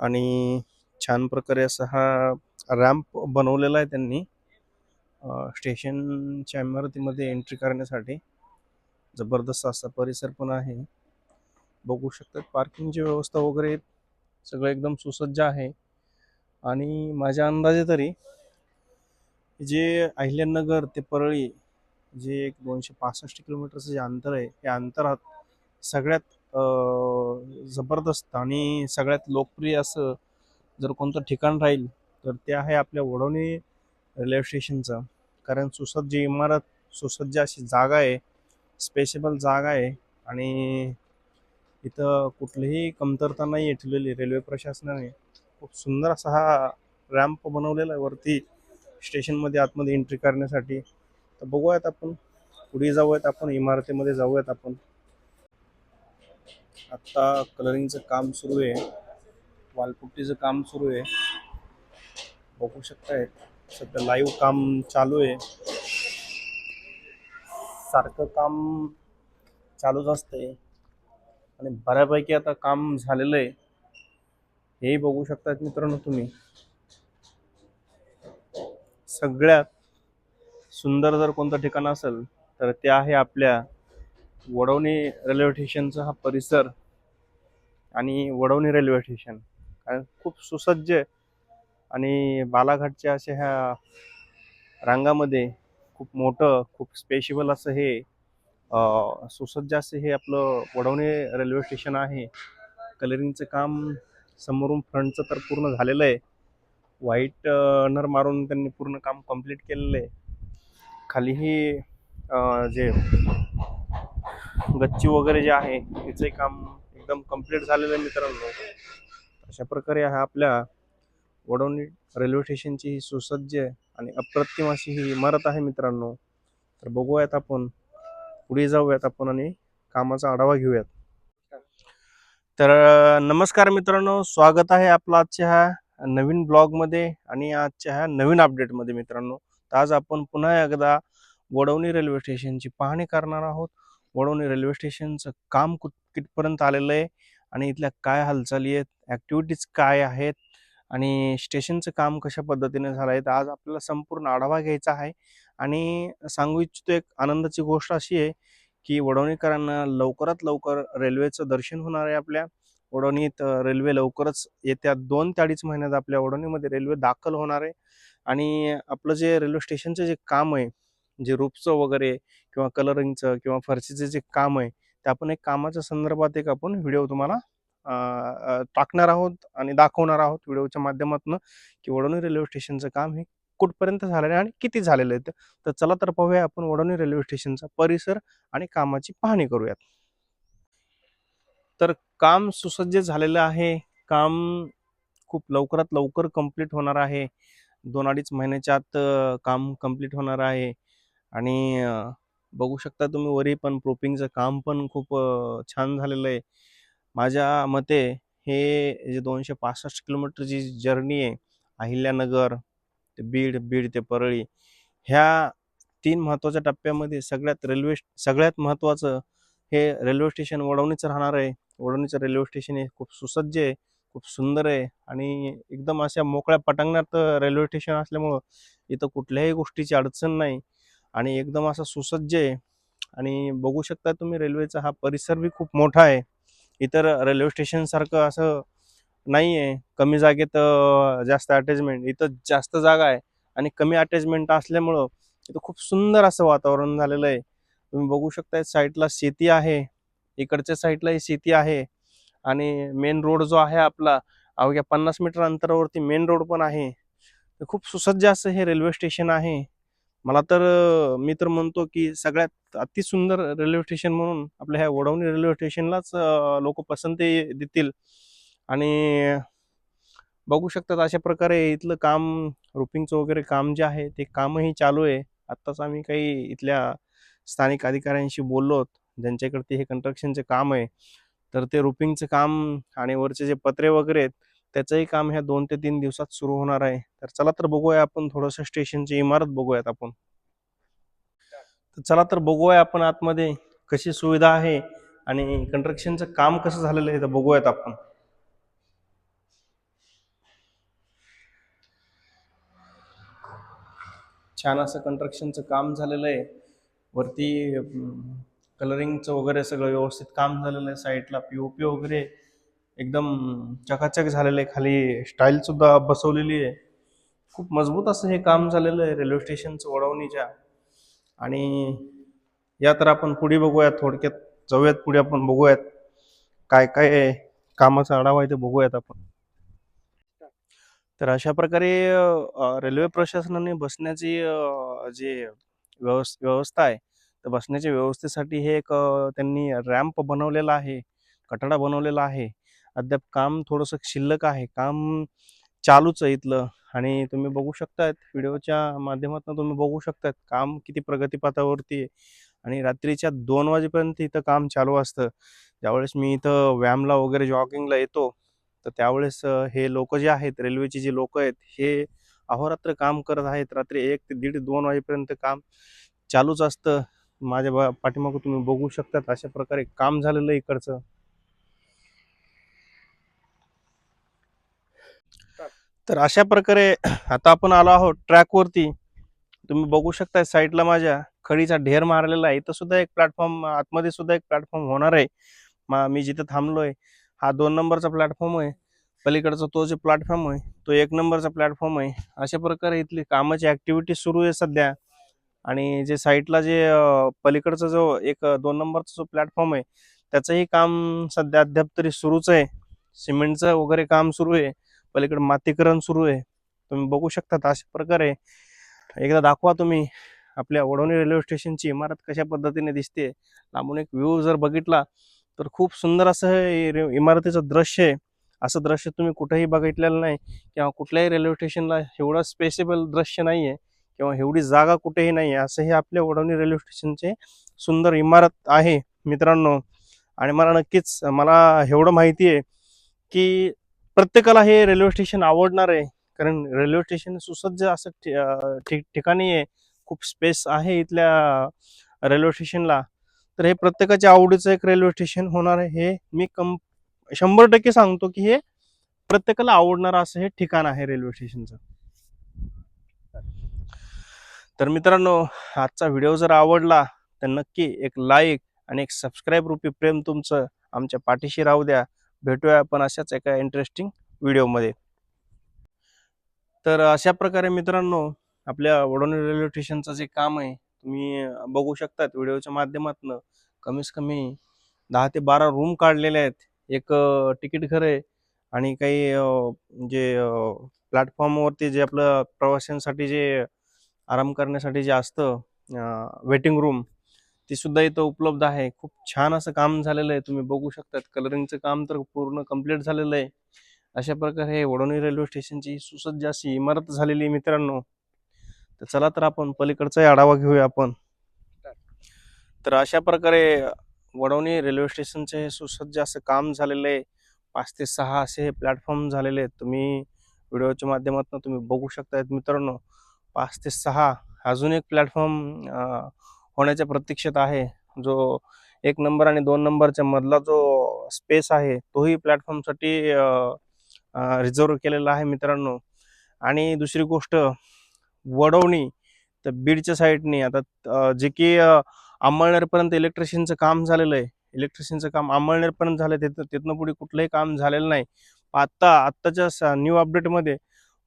आणि छान प्रकारे असा हा रॅम्प बनवलेला आहे त्यांनी. स्टेशनच्या इमारतीमध्ये एंट्री करण्यासाठी. जबरदस्त असा परिसर पण आहे. बघू शकतात पार्किंगची व्यवस्था वगैरे सगळं एकदम सुसज्ज आहे. आणि माझ्या अंदाजे तरी जे अहिल्यानगर ते परळी जे एक दोनशे पासष्ट किलोमीटरचं जे अंतर आहे या अंतरात सगळ्यात जबरदस्त आणि सगळ्यात लोकप्रिय असं जर कोणतं ठिकाण राहील तर ते आहे आपल्या वडवणी रेल्वे स्टेशनचं. कारण सुसज्ज इमारत सुसज्ज अशी जागा आहे स्पेशेबल जागा आहे आणि इथं कुठलीही कमतरता नाही आहे ठेवलेली. रेल्वे प्रशासनाने खूप सुंदर असा हा रॅम्प बनवलेला आहे वरती स्टेशनमध्ये आतमध्ये एंट्री करण्यासाठी. तर बघूयात आपण पुढे जाऊयात आपण इमारतीमध्ये जाऊयात आपण. आत्ता कलरिंगचं काम सुरू आहे. वालपुट्टीचं काम सुरू आहे. बघू शकताय सध्या लाईव्ह काम चालू आहे. सारखं काम चालूच असतंय. आणि बऱ्यापैकी आता काम झालेलं आहे. हेही बघू शकतात मित्रांनो तुम्ही. सगळ्यात सुंदर जर कोणतं ठिकाण असेल तर ते आहे आपल्या वडवणी रेल्वे स्टेशनचा हा परिसर आणि वडवणी रेल्वे स्टेशन कारण खूप सुसज्ज आणि बालाघाटच्या अशा ह्या रांगामध्ये खूप मोठं खूप स्पेशबल असं हे सुसज्ज असं हे आपलं वडवणी रेल्वे स्टेशन आहे. कलरिंगचं काम समोरून फ्रंटचं तर पूर्ण झालेलं आहे. व्हाईट नर मारून त्यांनी पूर्ण काम कंप्लीट केलेलं आहे. खालीही जे गच्ची वगैरे जे आहे तिचे काम एकदम कंप्लीट झालेलं आहे मित्रांनो. अशा प्रकारे हा आपल्या वडवणी रेल्वे स्टेशनची ही सुसज्ज आणि अप्रतिम अशी ही इमारत आहे मित्रांनो. तर बघूयात आपण पुढे जाऊयात आपण आणि कामाचा आढावा घेऊयात. तर नमस्कार मित्रांनो स्वागत आहे आपलं आजच्या ह्या नवीन ब्लॉगमध्ये आणि आजच्या ह्या नवीन अपडेटमध्ये मित्रांनो. तर आज आपण पुन्हा एकदा वडवणी रेल्वे स्टेशनची पाहणी करणार आहोत. वडवणी रेल्वे स्टेशनचं काम कुठ कितपर्यंत आलेलं आहे आणि इथल्या काय हालचाली आहेत ॲक्टिव्हिटीज काय आहेत आणि स्टेशनचं काम कशा पद्धतीने झालं आहे तर आज आपल्याला संपूर्ण आढावा घ्यायचा आहे. आणि सांगू इच्छितो एक आनंदाची गोष्ट अशी आहे की वडवणीकरांना लवकरात लवकर रेल्वेचं दर्शन होणार आहे आपल्या. वडवणीत रेल्वे लवकरच येत्या दोन ते अडीच महिन्यात आपल्या वडवणीमध्ये रेल्वे दाखल होणार आहे. आणि आपलं जे रेल्वे स्टेशनचं जे काम आहे जे रूपचं वगैरे किंवा कलरिंगचं किंवा फरशीचं जे काम आहे ते आपण एक कामाच्या संदर्भात एक आपण व्हिडिओ तुम्हाला टाकणार आहोत आणि दाखवणार आहोत व्हिडिओच्या माध्यमातून की वडवणी रेल्वे स्टेशनचं काम हे कुठपर्यंत झालेलं आहे आणि किती झालेलं आहे. तर चला तर पाहूया आपण वडवणी रेल्वे स्टेशनचा परिसर आणि कामाची पाहणी करूयात. तर काम सुसज्ज झालेलं आहे. काम खूप लवकरात लवकर कंप्लीट होणार आहे. दोन अडीच महिन्याच्या आत काम कंप्लीट होणार आहे. आणि बघू शकता तुम्ही वरी पण प्रोपिंगचं काम पण खूप छान झालेलं आहे. माझ्या मते हे जे दोनशे पासष्ट किलोमीटरची जर्नी आहे अहिल्यानगर ते बीड बीड ते परळी ह्या तीन महत्त्वाच्या टप्प्यामध्ये सगळ्यात रेल्वे सगळ्यात महत्त्वाचं हे रेल्वे स्टेशन वडवणीचं राहणार आहे. वडवणीचं रेल्वे स्टेशन हे खूप सुसज्ज आहे खूप सुंदर आहे आणि एकदम अशा मोकळ्या पटांगणात रेल्वे स्टेशन असल्यामुळं इथं कुठल्याही गोष्टीची अडचण नाही. आणि एकदम असा सुसज्ज आहे. आणि बघू शकता तुम्ही रेल्वेचा हा परिसर बी खूप मोठा आहे. इतर रेल्वे स्टेशनसारखं असं नाही आहे. कमी जागेत जास्त अटॅचमेंट इथं जास्त जागा आहे. आणि कमी अटॅचमेंट असल्यामुळं इथं खूप सुंदर असं वातावरण झालेलं आहे. तुम्ही बघू शकता साईडला शेती आहे. इकडच्या साईडलाही शेती आहे. आणि मेन रोड जो आहे आपला अवघ्या पन्नास मीटर अंतरावरती मेन रोड पण आहे. खूप सुसज्ज असं हे रेल्वे स्टेशन आहे. मला तर मी तर म्हणतो की सगळ्यात अतिसुंदर रेल्वे स्टेशन म्हणून आपल्या ह्या वडवणी रेल्वे स्टेशनलाच लोक पसंती देतील. आणि बघू शकतात अशा प्रकारे इथलं काम रुपिंगचं वगैरे काम जे आहे ते कामही चालू आहे. आत्ताच आम्ही काही इथल्या स्थानिक अधिकाऱ्यांशी बोललो ज्यांच्याकडे ते हे कन्स्ट्रक्शनचे काम आहे. तर ते रुपिंगचं काम आणि वरचे जे पत्रे वगैरे आहेत त्याचंही काम ह्या दोन ते तीन दिवसात सुरू होणार आहे. तर चला तर बघूया आपण थोडंसं स्टेशनची इमारत बघूयात आपण. तर चला तर बघूया आपण आतमध्ये कशी सुविधा आहे आणि कंस्ट्रक्शनचं काम कसं झालेलं आहे तर बघूयात आपण. छान असं कंस्ट्रक्शनचं काम झालेलं आहे. वरती कलरिंगचं वगैरे सगळं व्यवस्थित काम झालेलं आहे. साईडला पी ओ पी वगैरे एकदम चकाचक झालेलं आहे. खाली स्टाईल सुद्धा बसवलेली आहे. खूप मजबूत असं हे काम झालेलं आहे रेल्वे स्टेशनचं वडवणीच्या. आणि या तर आपण पुढे बघूयात थोडक्यात जाऊयात पुढे आपण बघूयात. काय काय कामाचा आढावा आहे ते बघूयात आपण. तर अशा प्रकारे रेल्वे प्रशासनाने बसण्याची जे व्यवस व्यवस्था आहे तर बसण्याच्या व्यवस्थेसाठी हे एक त्यांनी रॅम्प बनवलेला आहे कठडा बनवलेला आहे. अद्याप काम थोडंसं शिल्लक आहे. काम चालूच आहे इथलं आणि तुम्ही बघू शकतायत व्हिडिओच्या माध्यमातून तुम्ही बघू शकतायत काम किती प्रगतीपथावरती आहे. आणि रात्रीच्या दोन वाजेपर्यंत इथं काम चालू असतं. ज्यावेळेस मी इथं व्यायामला वगैरे जॉगिंगला येतो तर त्यावेळेस हे लोक जे आहेत रेल्वेचे जे लोक आहेत हे अहोरात्र काम करत आहेत. रात्री एक ते दीड दोन वाजेपर्यंत काम चालूच असतं. माझ्या बा पाठीमागं तुम्ही बघू शकतात अशा प्रकारे काम झालेलं आहे इकडचं. तर अशा प्रकारे आता आपण आलो आहोत ट्रॅकवरती तुम्ही बघू शकता साईडला माझ्या खडीचा ढेर मारलेला आहे. इथं सुद्धा एक प्लॅटफॉर्म आतमध्ये सुद्धा एक प्लॅटफॉर्म होणार आहे. मा मी जिथं थांबलोय हा दोन नंबरचा प्लॅटफॉर्म आहे. पलीकडचा तो जे प्लॅटफॉर्म आहे तो एक नंबरचा प्लॅटफॉर्म आहे. अशा प्रकारे इथली कामाची ऍक्टिव्हिटी सुरू आहे सध्या. आणि जे साईटला जे पलीकडचा जो एक दोन नंबरचा जो प्लॅटफॉर्म आहे त्याचंही काम सध्या अद्याप तरी सुरूच आहे. सिमेंटचं वगैरे काम सुरू आहे. पलीकडे मातीकरण सुरू आहे. तुम्ही बघू शकता अशा प्रकारे. एकदा दाखवा तुम्ही आपल्या वडवणी रेल्वे स्टेशनची इमारत कशा पद्धतीने दिसते. लांबून एक व्ह्यू जर बघितला तर खूप सुंदर असं हे इमारतीचं दृश्य आहे. असं दृश्य तुम्ही कुठेही बघितलेलं नाही किंवा कुठल्याही रेल्वे स्टेशनला एवढं स्पेसेबल दृश्य नाही आहे किंवा एवढी जागा कुठेही नाही आहे असं हे आपल्या वडवणी रेल्वे स्टेशनचे सुंदर इमारत आहे मित्रांनो. आणि मला नक्कीच मला एवढं माहिती आहे की प्रत्येकाला हे रेल्वे स्टेशन आवडणार आहे. कारण रेल्वे स्टेशन सुसज्ज असं ठिक ठिकाणी आहे. खूप स्पेस आहे इथल्या रेल्वे स्टेशनला तर हे प्रत्येकाच्या आवडीचं एक रेल्वे स्टेशन होणार आहे. हे मी कम शंभर टक्के सांगतो की हे प्रत्येकाला आवडणारं असं हे ठिकाण आहे रेल्वे स्टेशनचं तर मित्रांनो आजचा व्हिडिओ जर आवडला तर नक्की एक लाईक आणि एक सबस्क्राईब रूपी प्रेम तुमचं आमच्या पाठीशी राहू द्या. भेटूया आपण अशाच एका इंटरेस्टिंग व्हिडिओमध्ये तर अशा प्रकारे मित्रांनो आपल्या वडोणी रेल्वे स्टेशनचं जे काम आहे तुम्ही बघू शकतात व्हिडिओच्या माध्यमातून. कमीत कमी दहा ते बारा रूम काढलेले आहेत. एक तिकीट घर आहे आणि काही जे प्लॅटफॉर्मवरती जे आपलं प्रवाशांसाठी जे आराम करण्यासाठी जे असतं वेटिंग रूम ती सुद्धा इथं उपलब्ध आहे. खूप छान असं काम झालेलं आहे. तुम्ही बघू शकतात. कलरिंगचं काम तर पूर्ण कंप्लीट झालेलं आहे. अशा प्रकारे हे वडोणी रेल्वे स्टेशनची सुसज्ज अशी इमारत झालेली आहे मित्रांनो. तर चला तर आपण पलीकडचाही आढावा घेऊया आपण. तर अशा प्रकारे वडवणी रेल्वे स्टेशनचे हे सुसज्ज असं काम झालेलं आहे. पाच ते सहा असे हे प्लॅटफॉर्म झालेले आहेत. तुम्ही व्हिडिओच्या माध्यमातून तुम्ही बघू शकतायत मित्रांनो. पाच ते सहा अजून एक प्लॅटफॉर्म होण्याच्या प्रतीक्षेत आहे. जो एक नंबर आणि दोन नंबरच्या मधला जो स्पेस आहे तोही प्लॅटफॉर्मसाठी रिझर्व केलेला आहे मित्रांनो. आणि दुसरी गोष्ट वडवणी तर बीडच्या साईडने आता जे की अं, अंमळनेरपर्यंत इलेक्ट्रिशियनचं काम झालेलं आहे. इलेक्ट्रिशियनचं काम अंमळनेरपर्यंत झालं तिथं तिथनं पुढे कुठलंही काम झालेलं नाही. आत्ता आत्ताच्या न्यू अपडेटमध्ये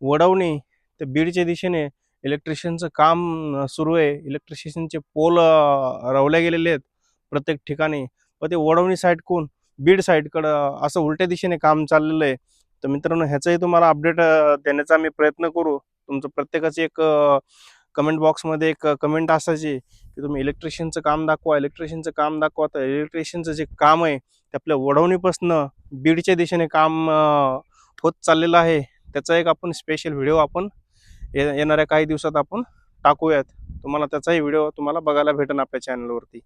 वडवणी तर बीडच्या दिशेने इलेक्ट्रिशियनचं काम सुरू आहे. इलेक्ट्रिशियनचे पोल रवले गेलेले आहेत प्रत्येक ठिकाणी. व ते वडवणी साईडकून बीड साईडकडं असं उलट्या दिशेने काम चाललेलं आहे. तर मित्रांनो ह्याचंही तुम्हाला अपडेट देण्याचा मी प्रयत्न करू. तुमचं प्रत्येकाची एक कमेंट बॉक्समध्ये एक कमेंट असायची की तुम्ही इलेक्ट्रिशियनचं काम दाखवा इलेक्ट्रिशियनचं काम दाखवा. तर इलेक्ट्रिशियनचं जे काम आहे ते आपल्या वडवणीपासनं बीडच्या दिशेने काम होत चाललेलं आहे. त्याचा एक आपण स्पेशल व्हिडिओ आपण ये- येणाऱ्या काही दिवसात आपण टाकूयात. तुम्हाला त्याचाही व्हिडिओ तुम्हाला बघायला भेटेल आपल्या चॅनलवरती